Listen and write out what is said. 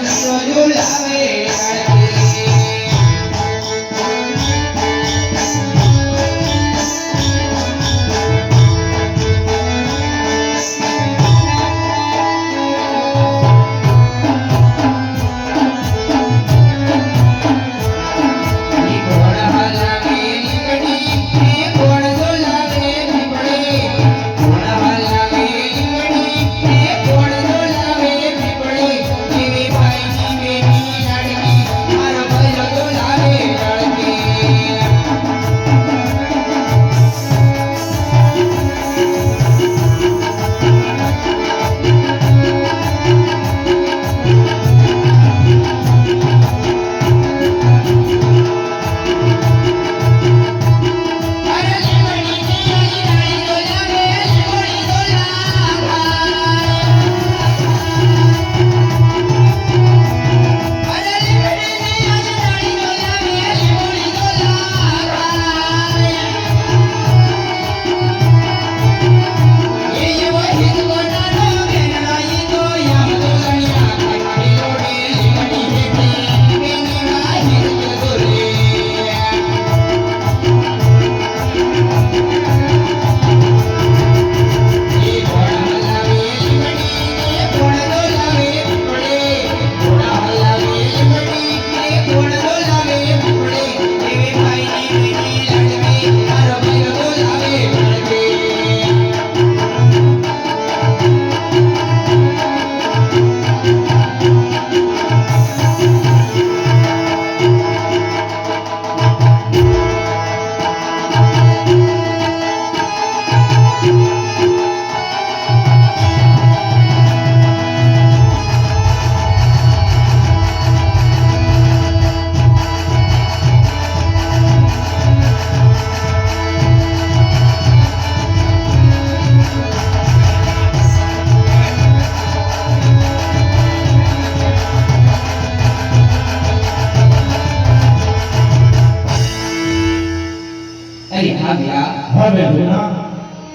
રસ જોડાવે အဲ့ဒီအာဒီကဟောတယ်ဘုရား